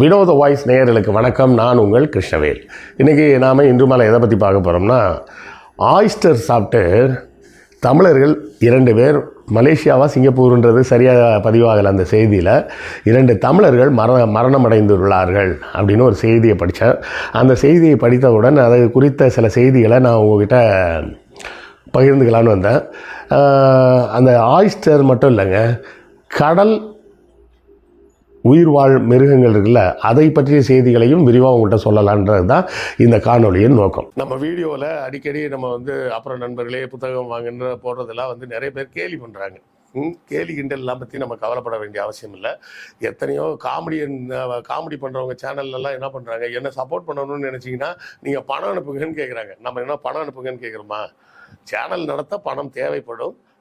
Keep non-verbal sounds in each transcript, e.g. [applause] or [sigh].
வினோத வாய்ஸ் நேயர்களுக்கு வணக்கம். நான் உங்கள் கிருஷ்ணவேல். இன்றைக்கி நாம் இன்று மேலே எதை பற்றி பார்க்க போகிறோம்னா ஆயிஸ்டர் சாப்பிட்டு தமிழர்கள் இரண்டு பேர் மலேசியாவா சிங்கப்பூர்ன்றது சரியாக பதிவாகலை அந்த செய்தியில். இரண்டு தமிழர்கள் மர மரணம் அடைந்துள்ளார்கள் அப்படின்னு ஒரு செய்தியை படித்தேன் அந்த செய்தியை படித்தவுடன் அது குறித்த சில செய்திகளை நான் உங்ககிட்ட பகிர்ந்துக்கலான்னு வந்தேன். அந்த ஆயிஸ்டர் மட்டும் இல்லைங்க கடல் உயிர்வாழ் மிருகங்கள் இருக்குல்ல அதை பற்றிய செய்திகளையும் விரிவாக உங்கள்கிட்ட சொல்லலான்றது தான் இந்த காணொலியின் நோக்கம். நம்ம வீடியோவில் அடிக்கடி நம்ம வந்து அப்புறம் நண்பர்களே புத்தகம் வாங்குன்ற போடுறதெல்லாம் வந்து நிறைய பேர் கேலி பண்ணுறாங்க ம், கேலி கிண்டல்லாம் பற்றி நம்ம கவலைப்பட வேண்டிய அவசியம் இல்லை. எத்தனையோ காமெடியன் காமெடி பண்ணுறவங்க சேனல்லலாம் என்ன பண்ணுறாங்க என்ன சப்போர்ட் பண்ணணும்னு நினச்சிங்கன்னா நீங்கள் பணம் அனுப்புங்கன்னு கேட்குறாங்க நம்ம என்ன பணம் அனுப்புங்கன்னு கேட்குறோமா சேனல் நடத்த பணம் தேவைப்படும்.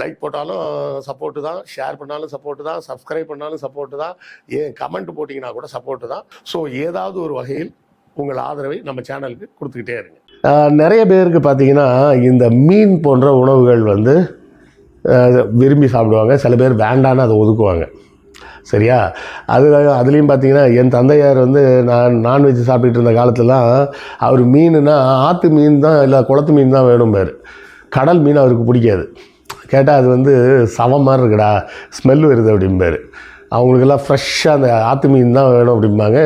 லைக் போட்டாலும் சப்போர்ட்டு தான். ஷேர் பண்ணாலும் சப்போர்ட்டு தான். சப்ஸ்கிரைப் பண்ணாலும் சப்போர்ட்டு தான். ஏன் கமெண்ட் போட்டிங்கன்னா கூட சப்போர்ட்டு தான். ஸோ ஏதாவது ஒரு வகையில் உங்கள் ஆதரவை நம்ம சேனலுக்கு கொடுத்துக்கிட்டே இருங்க. நிறைய பேருக்கு பார்த்தீங்கன்னா இந்த மீன் போன்ற உணவுகள் வந்து விரும்பி சாப்பிடுவாங்க. சில பேர் வேண்டான்னு அதை ஒதுக்குவாங்க. சரியா? அது அதுலேயும் பார்த்தீங்கன்னா என் தந்தையார் வந்து நான் நான்வெஜ் சாப்பிட்டுட்டு இருந்த காலத்துலலாம் அவர் மீனுனா ஆற்று மீன் தான் இல்லை குளத்து மீன் தான் வேணும் பேர் கடல் மீன் அவருக்கு பிடிக்காது. கேட்டால் அது வந்து சவம் மாதிரி இருக்குடா ஸ்மெல் வருது அப்படிம்பாரு. அவங்களுக்கெல்லாம் ஃப்ரெஷ்ஷாக அந்த ஆற்று மீன் தான் வேணும் அப்படிம்பாங்க.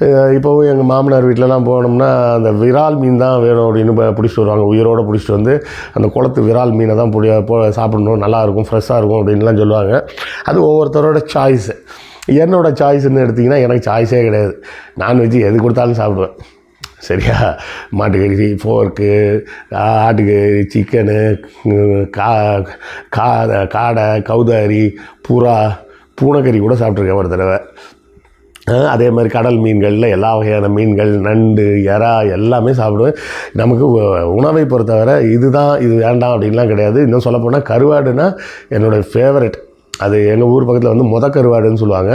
இப்போவும் எங்கள் மாமனார் வீட்டிலலாம் போனோம்னா அந்த விரால் மீன் தான் வேணும் அப்படின்னு ப- பிடிச்சிட்டு வருவாங்க. உயிரோடு பிடிச்சிட்டு வந்து அந்த குளத்து விரால் மீனை தான் பிடி போ சாப்பிடணும். நல்லாயிருக்கும் ஃப்ரெஷ்ஷாக இருக்கும் அப்படின்லாம் சொல்லுவாங்க. அது ஒவ்வொருத்தரோட சாய்ஸு என்னோடய சாய்ஸ்ன்னு எடுத்திங்கன்னா எனக்கு சாய்ஸே கிடையாது. நான்வெஜ் எது கொடுத்தாலும் சாப்பிடுவேன். சரியா? மாட்டுக்கறி ஃபோர்க்கு ஆட்டுக்கறி சிக்கனு கா கா காடை கௌதாரி புறா பூனைக்கறி கூட சாப்பிட்ருக்கேன் ஒரு தடவை. அதே மாதிரி கடல் மீன்களில் எல்லா வகையான மீன்கள் நண்டு எறா எல்லாமே சாப்பிடுவேன். நமக்கு உணவை பொறுத்தவரை இதுதான் இது வேண்டாம் அப்படின்லாம் கிடையாது. இன்னும் சொல்லப்போனால் கருவாடுனா என்னோடய ஃபேவரட் அது எங்கள் ஊர் பக்கத்தில் வந்து முத கருவாடுன்னு சொல்லுவாங்க.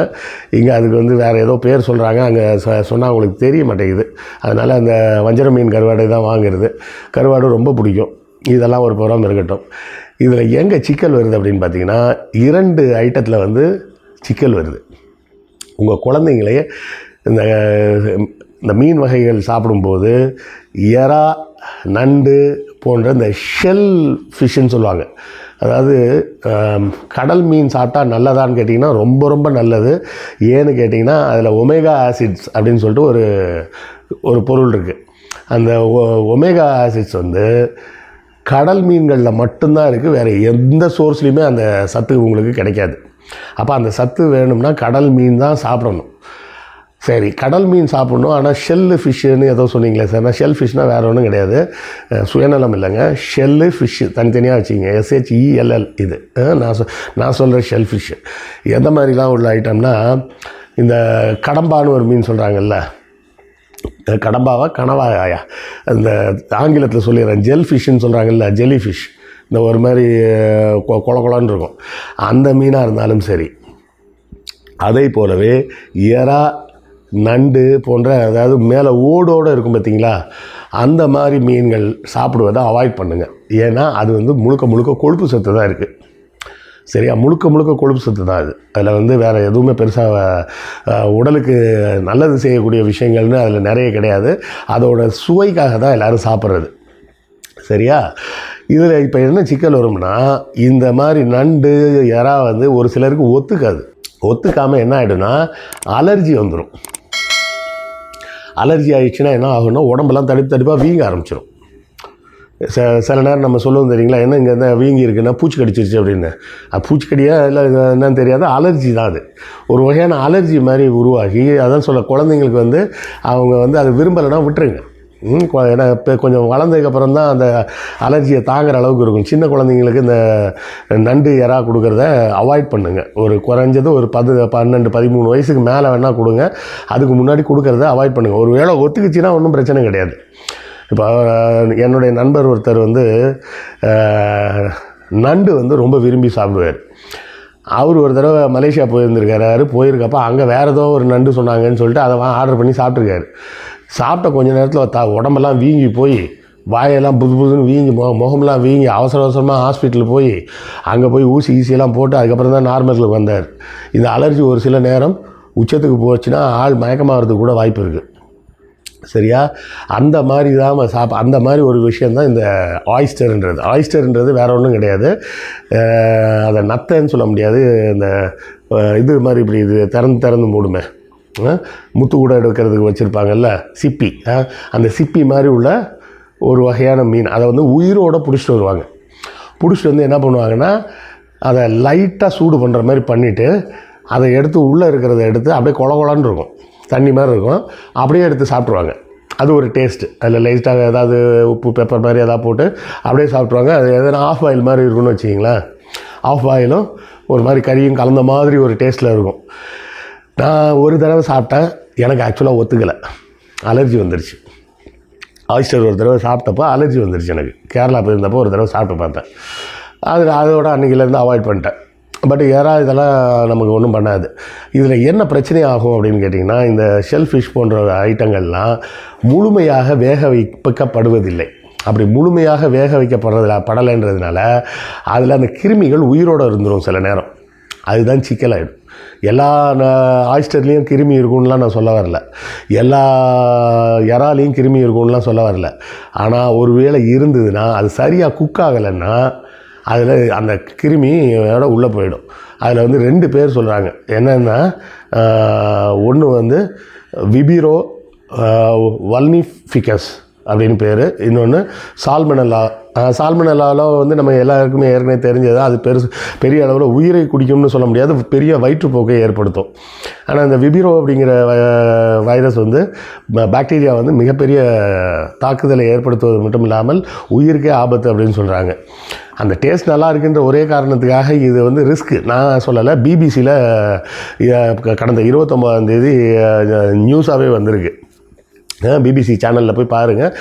இங்கே அதுக்கு வந்து வேறு ஏதோ பேர் சொல்கிறாங்க அங்கே சொன்னால் அவங்களுக்கு தெரிய மாட்டேங்குது. அதனால் அந்த வஞ்சர மீன் கருவாடு தான் வாங்குறது. கருவாடு ரொம்ப பிடிக்கும். இதெல்லாம் ஒரு புறம் இருக்கட்டும். இதில் எங்கே சிக்கல் வருது அப்படின்னு பார்த்தீங்கன்னா இரண்டு ஐட்டத்தில் வந்து சிக்கல் வருது. உங்கள் குழந்தைங்களையே இந்த இந்த மீன் வகைகள் சாப்பிடும்போது எறா நண்டு போன்ற இந்த ஷெல் ஃபிஷ்ஷுன்னு சொல்லுவாங்க. அதாவது கடல் மீன் சாப்பிட்டா நல்லதான்னு கேட்டிங்கன்னா ரொம்ப ரொம்ப நல்லது. ஏன்னு கேட்டிங்கன்னா அதில் ஒமேகா ஆசிட்ஸ் அப்படின்னு சொல்லிட்டு ஒரு ஒரு பொருள் இருக்குது அந்த ஒ- ஒமேகா ஆசிட்ஸ் வந்து கடல் மீன்களில் மட்டும்தான் இருக்குது வேறு எந்த சோர்ஸ்லேயுமே அந்த சத்து உங்களுக்கு கிடைக்காது. அப்போ அந்த சத்து வேணும்னா கடல் மீன் தான் சாப்பிடணும். சரி கடல் மீன் சாப்பிட்ணும். ஆனால் ஷெல்லு ஃபிஷ்ஷுன்னு ஏதோ சொன்னீங்களே சார் நான் ஷெல் ஃபிஷ்னால் வேறு ஒன்றும் கிடையாது. சுயநலம் இல்லைங்க. ஷெல்லு ஃபிஷ்ஷு தனித்தனியாக வச்சுங்க எஸ்ஹெச்இஎல்எல் இது. நான் சொ நான் சொல்கிற ஷெல் ஃபிஷ்ஷு எந்த மாதிரிலாம் உள்ள ஐட்டம்னா இந்த கடம்பான்னு ஒரு மீன் சொல்கிறாங்கல்ல கடம்பாவா கனவாயா அந்த ஆங்கிலத்தில் சொல்லிடுறேன். ஜெல் ஃபிஷ்ஷுன்னு சொல்கிறாங்கல்ல ஜெல்லி ஃபிஷ் இந்த ஒரு மாதிரி கொ- கொல கொலன்னு இருக்கும். அந்த மீனாக இருந்தாலும் சரி. அதை போலவே எறா நண்டு போன்ற அதாவது மேலே ஓடோடு இருக்கும் பார்த்தீங்களா? அந்த மாதிரி மீன்கள் சாப்பிடுவதை அவாய்ட் பண்ணுங்கள் ஏன்னா அது வந்து முழுக்க முழுக்க கொழுப்பு சத்து தான் இருக்குது சரியா? முழுக்க முழுக்க கொழுப்பு சத்து தான் அது. அதில் வந்து வேறு எதுவுமே பெருசாக உடலுக்கு நல்லது செய்யக்கூடிய விஷயங்கள்னு அதில் நிறைய கிடையாது. அதோட சுவைக்காக தான் எல்லோரும் சாப்பிட்றது. சரியா? இதில் இப்போ என்ன சிக்கல் வரும்னா இந்த மாதிரி நண்டு யாராவது வந்து ஒரு சிலருக்கு ஒத்துக்காது. ஒத்துக்காமல் என்ன ஆகிடும்னா அலர்ஜி வந்துடும் அலர்ஜி ஆகிடுச்சுன்னா என்ன ஆகும்னா உடம்பெல்லாம் தடுப்பு தடுப்பாக வீங்க ஆரம்பிச்சிடும் ச சில நேரம் நம்ம சொல்லுவோம் தெரியுங்களா? என்ன இங்கே என்ன வீங்கி இருக்குன்னா பூச்சி கடிச்சிருச்சு அப்படின்னு. அது பூச்சிக்கடியா இல்லை என்னன்னு தெரியாது அலர்ஜி தான் அது. ஒரு வகையான அலர்ஜி மாதிரி உருவாகி அதான் சொல்ல குழந்தைங்களுக்கு வந்து அவங்க வந்து அதை விரும்பலைன்னா விட்டுருங்க. ஏன்னா இப்போ கொஞ்சம் வளர்ந்ததுக்கப்புறம் தான் அந்த அலர்ஜியை தாங்குற அளவுக்கு இருக்கும். சின்ன குழந்தைங்களுக்கு இந்த நண்டு எறா கொடுக்குறத அவாய்ட் பண்ணுங்கள் ஒரு குறைஞ்சது ஒரு பது பன்னெண்டு பதிமூணு வயசுக்கு மேலே வேணால் கொடுங்க. அதுக்கு முன்னாடி கொடுக்குறத அவாய்ட் பண்ணுங்கள் ஒரு வேளை ஒத்துக்குச்சுன்னா ஒன்றும் பிரச்சனை கிடையாது. இப்போ என்னுடைய நண்பர் ஒருத்தர் வந்து நண்டு வந்து ரொம்ப விரும்பி சாப்பிடுவார். அவர் ஒரு தடவை மலேசியா போயிருந்திருக்காரு. போயிருக்கப்போ அங்கே வேறு ஏதோ ஒரு நண்டு சொன்னாங்கன்னு சொல்லிட்டு அதை ஆர்டர் பண்ணி சாப்பிட்ருக்காரு சாப்பிட்ட கொஞ்ச நேரத்தில் த உடம்பெல்லாம் வீங்கி போய் வாயெல்லாம் புது புதுன்னு வீங்கி முக முகமெல்லாம் வீங்கி அவசர அவசரமாக ஹாஸ்பிட்டல் போய் அங்கே போய் ஊசி ஈசியெல்லாம் போட்டு அதுக்கப்புறம் தான் நார்மலுக்கு வந்தார். இந்த அலர்ஜி ஒரு சில நேரம் உச்சத்துக்கு போச்சுன்னா ஆள் மயக்கமாகிறதுக்கு கூட வாய்ப்பு இருக்குது சரியா? அந்த மாதிரி தான் சாப்ப அந்த மாதிரி ஒரு விஷயந்தான் இந்த ஆயிஸ்டர்ன்றது ஆயிஸ்டர்ன்றது வேறு ஒன்றும் கிடையாது. அதை நத்தைன்னு சொல்ல முடியாது. இந்த இது மாதிரி இப்படி இது திறந்து திறந்து மூடுமே. முத்து கூட எடுக்கிறதுக்கு வச்சுருப்பாங்கல்ல சிப்பி. அந்த சிப்பி மாதிரி உள்ள ஒரு வகையான மீன். அதை வந்து உயிரோடு பிடிச்சிட்டு வருவாங்க. பிடிச்சிட்டு வந்து என்ன பண்ணுவாங்கன்னா அதை லைட்டாக சூடு பண்ணுற மாதிரி பண்ணிவிட்டு அதை எடுத்து உள்ளே இருக்கிறத எடுத்து அப்படியே கொல கொலன்னு இருக்கும். தண்ணி மாதிரி இருக்கும். அப்படியே எடுத்து சாப்பிட்ருவாங்க அது ஒரு டேஸ்ட்டு அதில் லைட்டாக ஏதாவது உப்பு பெப்பர் மாதிரி எதாவது போட்டு அப்படியே சாப்பிட்ருவாங்க அது எதனா ஆஃப் ஆயில் மாதிரி இருக்குன்னு வச்சிங்களேன் ஆஃப் ஆயிலும் ஒரு மாதிரி கறியும் கலந்த மாதிரி ஒரு டேஸ்ட்டில் இருக்கும். நான் ஒரு தடவை சாப்பிட்டேன் எனக்கு ஆக்சுவலாக ஒத்துக்கலை. அலர்ஜி வந்துருச்சு. ஆயிஸ்டர் ஒரு தடவை சாப்பிட்டப்போ அலர்ஜி வந்துருச்சு எனக்கு. கேரளா போயிருந்தப்போ ஒரு தடவை சாப்பிட்டு பார்த்தேன். அது அதோட அன்றைக்கிலேருந்து அவாய்ட் பண்ணிட்டேன். பட் ஏறா இதெல்லாம் நமக்கு ஒன்றும் பண்ணாது. இதில் என்ன பிரச்சனை ஆகும் அப்படின்னு கேட்டிங்கன்னா இந்த ஷெல் ஃபிஷ் போன்ற ஐட்டங்கள்லாம் முழுமையாக வேக வைக்கப்படுவதில்லை அப்படி முழுமையாக வேக வைக்கப்படுறதுல படலைன்றதுனால அதில் அந்த கிருமிகள் உயிரோடு இருந்துடும் சில நேரம். அதுதான் சிக்கலாகிடும் எல்லா ஆயிஸ்டர்லேயும் கிருமி இருக்கும்லாம் நான் சொல்ல வரல. எல்லா இறாலையும் கிருமி இருக்கும்லாம் சொல்ல வரல. ஆனால் ஒருவேளை இருந்ததுன்னா அது சரியாக குக் ஆகலைன்னா அதில் அந்த கிருமியோட உள்ளே போயிடும். அதில் வந்து ரெண்டு பேர் சொல்கிறாங்க என்னென்னா ஒன்று வந்து விபிரோ வல்னிஃபிகஸ் அப்படின்னு பேர். இன்னொன்று சால்மனல்லா சால்மனல்லாவில் வந்து நம்ம எல்லாருக்குமே ஏற்கனவே தெரிஞ்சது அது பெருசு பெரிய அளவில் உயிரை குடிக்கும்னு சொல்ல முடியாது. பெரிய வயிற்றுப்போக்கை ஏற்படுத்தும். ஆனால் இந்த விபிரோ அப்படிங்கிற வ- வைரஸ் வந்து பாக்டீரியா வந்து மிகப்பெரிய தாக்குதலை ஏற்படுத்துவது மட்டும் இல்லாமல் உயிருக்கே ஆபத்து அப்படின்னு சொல்கிறாங்க அந்த டேஸ்ட் நல்லா இருக்குன்ற ஒரே காரணத்துக்காக இது வந்து ரிஸ்க்கு நான் சொல்லலை பிபிசியில் கடந்த இருபத்தொம்போதாம் தேதி நியூஸாகவே வந்திருக்கு. பிபிசி சேனலில் போய் பாருங்கள்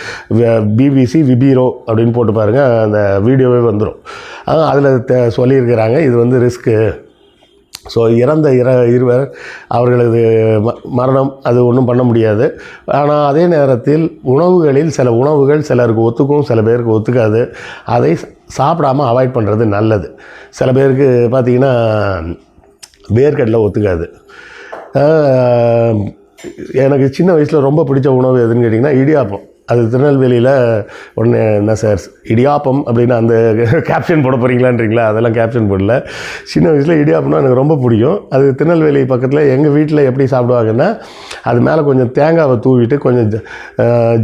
பிபிசி விபீரோ அப்படின்னு போட்டு பாருங்கள் அந்த வீடியோவே வந்துடும் அதில் சொல்லியிருக்கிறாங்க. இது வந்து ரிஸ்க்கு ஸோ இறந்த இர இருவர் அவர்களது ம- மரணம் அது ஒன்றும் பண்ண முடியாது. ஆனால் அதே நேரத்தில் உணவுகளில் சில உணவுகள் சிலருக்கு ஒத்துக்கும் சில பேருக்கு ஒத்துக்காது. அதை சாப்பிடாமல் சாப்பிடாம அவாய்ட் பண்ணுறது நல்லது. சில பேருக்கு பார்த்திங்கன்னா வேர்க்கடலை ஒத்துக்காது. எனக்கு சின்ன வயசில் ரொம்ப பிடிச்ச உணவு எதுன்னு கேட்டிங்கன்னா இடியாப்பம். அது திருநெல்வேலியில் ஒன்று என்ன சார் இடியாப்பம் அப்படின்னு அந்த [laughs] கேப்ஷன் போட போகிறீங்களான்றீங்களா அதெல்லாம் கேப்ஷன் போடல. சின்ன வயசில் இடியாப்பம்னா எனக்கு ரொம்ப பிடிக்கும். அது திருநெல்வேலி பக்கத்தில் எங்கள் வீட்டில் எப்படி சாப்பிடுவாங்கன்னா அது மேலே கொஞ்சம் தேங்காவை தூவிட்டு கொஞ்சம்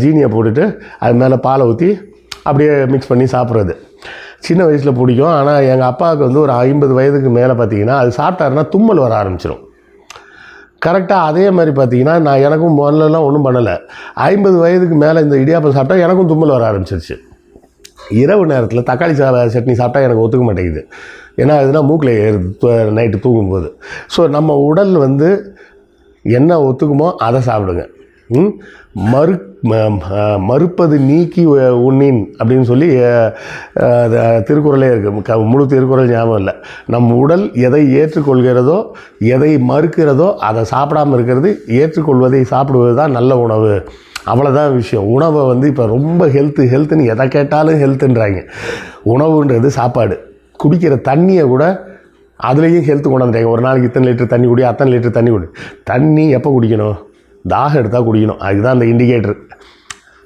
ஜீனியை போட்டுட்டு அது மேலே பாலை ஊற்றி அப்படியே மிக்ஸ் பண்ணி சாப்பிட்றது. சின்ன வயசில் பிடிக்கும். ஆனால் எங்கள் அப்பாவுக்கு வந்து ஒரு ஐம்பது வயதுக்கு மேலே பார்த்தீங்கன்னா அது சாப்பிட்டாருன்னா தும்மல் வர ஆரம்பிச்சிடும் கரெக்டாக அதே மாதிரி பார்த்தீங்கன்னா நான் எனக்கும் முதல்லலாம் ஒன்றும் பண்ணலை. ஐம்பது வயதுக்கு மேலே இந்த இடியாப்பம் சாப்பிட்டா எனக்கும் தும்மல் வர ஆரம்பிச்சிருச்சு. இரவு நேரத்தில் தக்காளி சாத சட்னி சாப்பிட்டா எனக்கு ஒத்துக்க மாட்டேங்குது. ஏன்னா அதுனா மூக்கில் ஏறுது நைட்டு தூங்கும்போது. ஸோ நம்ம உடல் வந்து என்ன ஒத்துக்குமோ அதை சாப்பிடுங்க. மறு ம- மறுப்பது நீக்கி உண்ணின் அப்படின்னு சொல்லி திருக்குறளே இருக்குது க முழு திருக்குறள் ஞாபகம் இல்லை. நம் உடல் எதை ஏற்றுக்கொள்கிறதோ எதை மறுக்கிறதோ அதை சாப்பிடாம இருக்கிறது ஏற்றுக்கொள்வதை சாப்பிடுவது தான் நல்ல உணவு. அவ்வளோதான் விஷயம். உணவை வந்து இப்போ ரொம்ப ஹெல்த்து ஹெல்த்துன்னு எதை கேட்டாலும் ஹெல்த்துன்றாங்க உணவுன்றது சாப்பாடு. குடிக்கிற தண்ணியை கூட அதுலேயும் ஹெல்த்து கொண்டாந்துட்டாங்க ஒரு நாளைக்கு இத்தனை லிட்டர் தண்ணி குடி அத்தனை லிட்டர் தண்ணி குடி. தண்ணி எப்போ குடிக்கணும்? தாகம் எடுத்தால் குடிக்கணும். அதுதான் அந்த இண்டிகேட்டர்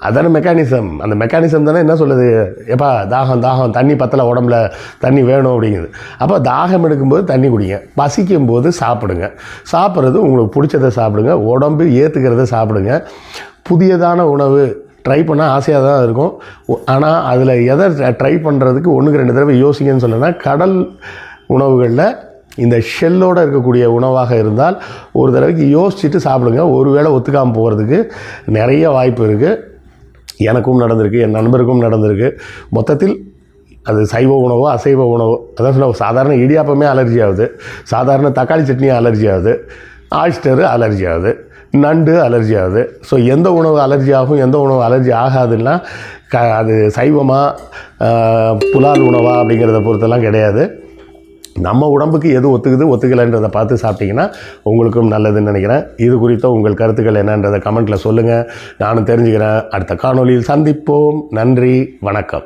அதான மெக்கானிசம் அந்த மெக்கானிசம் தானே என்ன சொல்லுது? எப்பா தாகம் தாகம். தண்ணி பத்தலை உடம்புல தண்ணி வேணும் அப்படிங்குது. அப்போ தாகம் எடுக்கும்போது தண்ணி குடிங்க. பசிக்கும் போது சாப்பிடுங்க. சாப்பிட்றது உங்களுக்கு பிடிச்சதை சாப்பிடுங்க. உடம்பு ஏற்றுக்கிறத சாப்பிடுங்க. புதியதான உணவு. ட்ரை பண்ணால் ஆசையாக தான் இருக்கும். ஆனால் அதில் எதை ட்ரை பண்ணுறதுக்கு ஒன்றுக்கு ரெண்டு தடவை யோசிங்கன்னு சொல்லணும்னா கடல் உணவுகளில் இந்த ஷெல்லோடு இருக்கக்கூடிய உணவாக இருந்தால் ஒரு தடவைக்கு யோசிச்சுட்டு சாப்பிடுங்க. ஒருவேளை ஒத்துக்காமல் போகிறதுக்கு நிறைய வாய்ப்பு இருக்குது எனக்கும் நடந்திருக்கு என் நண்பருக்கும் நடந்திருக்கு. மொத்தத்தில் அது சைவ உணவோ அசைவ உணவோ அதான் சொல்ல சாதாரண இடியாப்பமே அலர்ஜி ஆகுது. சாதாரண தக்காளி சட்னியும் அலர்ஜி ஆகுது. ஆயிஸ்டரு அலர்ஜி ஆகுது. நண்டு அலர்ஜி ஆகுது. ஸோ எந்த உணவு அலர்ஜி ஆகும் எந்த உணவு அலர்ஜி ஆகாதுன்னா க அது சைவமாக புலால் உணவா அப்படிங்கிறத பொறுத்தெல்லாம் கிடையாது. நம்ம உடம்புக்கு எது ஒத்துக்குது ஒத்துக்கலைன்றதை பார்த்து சாப்பிட்டிங்கன்னா உங்களுக்கும் நல்லதுன்னு நினைக்கிறேன். இது குறித்த உங்கள் கருத்துக்கள் என்னன்றதை கமெண்ட்டில் சொல்லுங்கள் நானும் தெரிஞ்சுக்கிறேன். அடுத்த காணொளியில் சந்திப்போம். நன்றி. வணக்கம்.